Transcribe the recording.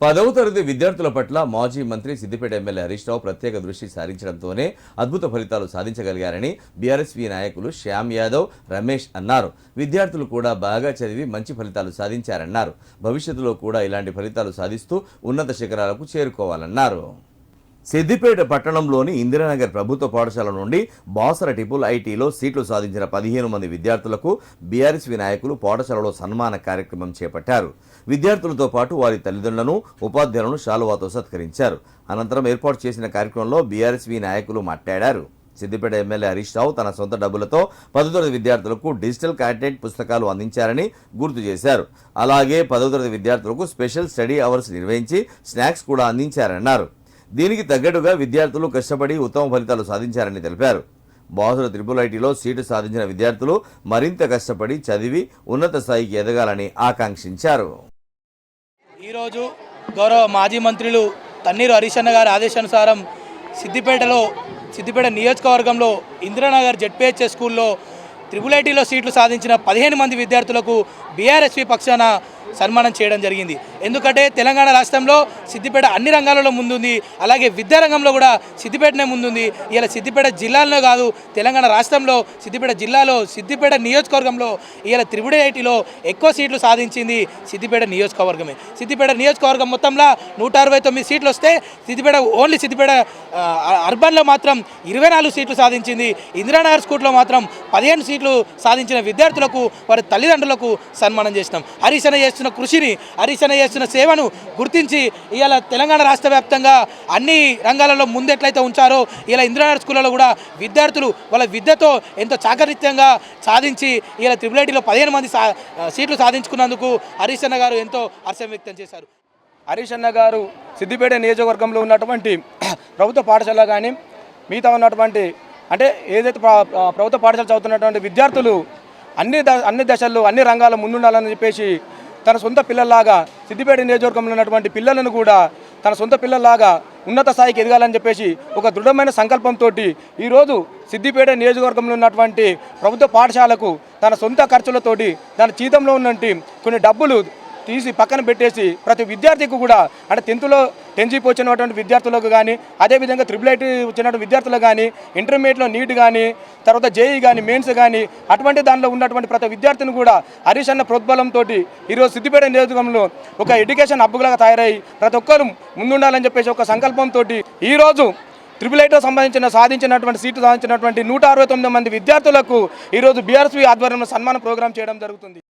పదవ తరగతి విద్యార్థుల పట్ల మాజీ మంత్రి సిద్దిపేట ఎమ్మెల్యే హరీష్ రావు ప్రత్యేక దృష్టి సారించడంతోనే అద్భుత ఫలితాలు సాధించగలిగారని బీఆర్ఎస్పీ నాయకులు శ్యామ్ యాదవ్ రమేష్ అన్నారు. విద్యార్థులు కూడా బాగా చదివి మంచి ఫలితాలు సాధించారన్నారు. భవిష్యత్తులో కూడా ఇలాంటి ఫలితాలు సాధిస్తూ ఉన్నత శిఖరాలకు చేరుకోవాలన్నారు. సిద్దిపేట పట్టణంలోని ఇందిరానగర్ ప్రభుత్వ పాఠశాల నుండి బాసర టిపుల్ ఐటీలో సీట్లు సాధించిన పదిహేను మంది విద్యార్థులకు బీఆర్ఎస్వి నాయకులు పాఠశాలలో సన్మాన కార్యక్రమం చేపట్టారు. విద్యార్థులతో పాటు వారి తల్లిదండ్రులను ఉపాధ్యాయులను శాలువాతో సత్కరించారు. అనంతరం ఏర్పాటు చేసిన కార్యక్రమంలో బీఆర్ఎస్వి నాయకులు మాట్లాడారు. సిద్దిపేట ఎమ్మెల్యే హరీష్ రావు తన సొంత డబ్బులతో పదో తరగతి విద్యార్థులకు డిజిటల్ కంటెంట్ పుస్తకాలు అందించారని గుర్తు చేశారు. అలాగే పదో తరగతి విద్యార్థులకు స్పెషల్ స్టడీ అవర్స్ నిర్వహించి స్నాక్స్ కూడా అందించారన్నారు. దీనికి తగ్గట్టుగా విద్యార్థులు కష్టపడి ఉత్తమ ఫలితాలు సాధించారని తెలిపారు. బాసుల త్రిపుల్ ఐటీలో సీటు సాధించిన విద్యార్థులు మరింత కష్టపడి చదివి ఉన్నత స్థాయికి ఎదగాలని ఆకాంక్షించారు. ఈరోజు గౌరవ మాజీ మంత్రులు తన్నీరు హరిశన్న గారి ఆదేశానుసారం సిద్దిపేటలో సిద్దిపేట నియోజకవర్గంలో ఇందిరానగర్ జెడ్పిహెచ్ఎస్ స్కూల్లో త్రిపుల్ ఐటీలో సీట్లు సాధించిన పదిహేను మంది విద్యార్థులకు బీఆర్ఎస్పీ పక్షాన సన్మానం చేయడం జరిగింది. ఎందుకంటే తెలంగాణ రాష్ట్రంలో సిద్దిపేట అన్ని రంగాలలో ముందుంది. అలాగే విద్యారంగంలో కూడా సిద్దిపేటనే ముందుంది. ఇలా సిద్దిపేట జిల్లాలో కాదు తెలంగాణ రాష్ట్రంలో సిద్దిపేట జిల్లాలో సిద్దిపేట నియోజకవర్గంలో ఇలా త్రిపుడ ఐటీలో ఎక్కువ సీట్లు సాధించింది సిద్దిపేట నియోజకవర్గమే. సిద్దిపేట నియోజకవర్గం మొత్తంలో నూట అరవై తొమ్మిది సీట్లు వస్తే సిద్దిపేట ఓన్లీ సిద్దిపేట అర్బన్లో మాత్రం ఇరవై నాలుగు సీట్లు సాధించింది. ఇందిరానగర్ స్కూల్లో మాత్రం పదిహేను సీట్లు సాధించిన విద్యార్థులకు వారి తల్లిదండ్రులకు సన్మానం చేసినాం. హరీష్ చేస్తున్న కృషిని హరీష్ చేస్తున్న చేస్తున్న సేవను గుర్తించి ఇవాళ తెలంగాణ రాష్ట్ర వ్యాప్తంగా అన్ని రంగాలలో ముందెట్లయితే ఉంచారో ఇలా ఇంద్రనగర్ స్కూళ్ళలో కూడా విద్యార్థులు వాళ్ళ విద్యతో ఎంతో చాకరిత్యంగా సాధించి ఇలా త్రిబుల్ ఐటీలో పదిహేను మంది సా సీట్లు సాధించుకున్నందుకు హరీష్ అన్న గారు ఎంతో హర్షం వ్యక్తం చేశారు. హరీష్ అన్న గారు సిద్దిపేట నియోజకవర్గంలో ఉన్నటువంటి ప్రభుత్వ పాఠశాల కానీ మిగతా ఉన్నటువంటి అంటే ఏదైతే ప్రభుత్వ పాఠశాల చదువుతున్నటువంటి విద్యార్థులు అన్ని ద అన్ని దశల్లో అన్ని రంగాల ముందుండాలని చెప్పేసి తన సొంత పిల్లల్లాగా సిద్దిపేట నియోజకవర్గంలో ఉన్నటువంటి పిల్లలను కూడా తన సొంత పిల్లల్లాగా ఉన్నత స్థాయికి ఎదగాలని చెప్పేసి ఒక దృఢమైన సంకల్పంతో ఈరోజు సిద్దిపేట నియోజకవర్గంలో ఉన్నటువంటి ప్రభుత్వ పాఠశాలకు తన సొంత ఖర్చులతోటి తన జీతంలో ఉన్నటువంటి కొన్ని డబ్బులు తీసి పక్కన పెట్టేసి ప్రతి విద్యార్థికి కూడా అంటే టెన్త్లో టెన్జీపీ వచ్చినటువంటి విద్యార్థులకు కానీ అదేవిధంగా త్రిబుల్ ఐటీ వచ్చినటువంటి విద్యార్థులకు కానీ ఇంటర్మీడియట్లో నీట్ కానీ తర్వాత జేఈ కానీ మెయిన్స్ కానీ అటువంటి దానిలో ఉన్నటువంటి ప్రతి విద్యార్థిని కూడా హరీష్ అన్న ప్రోద్బలంతో ఈరోజు సిద్దిపేట నియోజకవర్గంలో ఒక ఎడ్యుకేషన్ హబ్బులాగా తయారై ప్రతి ఒక్కరు ముందుండాలని చెప్పేసి ఒక సంకల్పంతో ఈరోజు త్రిబుల్ ఐటీలో సంబంధించిన సాధించినటువంటి సీటు సాధించినటువంటి నూట అరవై తొమ్మిది మంది విద్యార్థులకు ఈరోజు బీఆర్ఎస్పీ ఆధ్వర్యంలో సన్మాన ప్రోగ్రాం చేయడం జరుగుతుంది.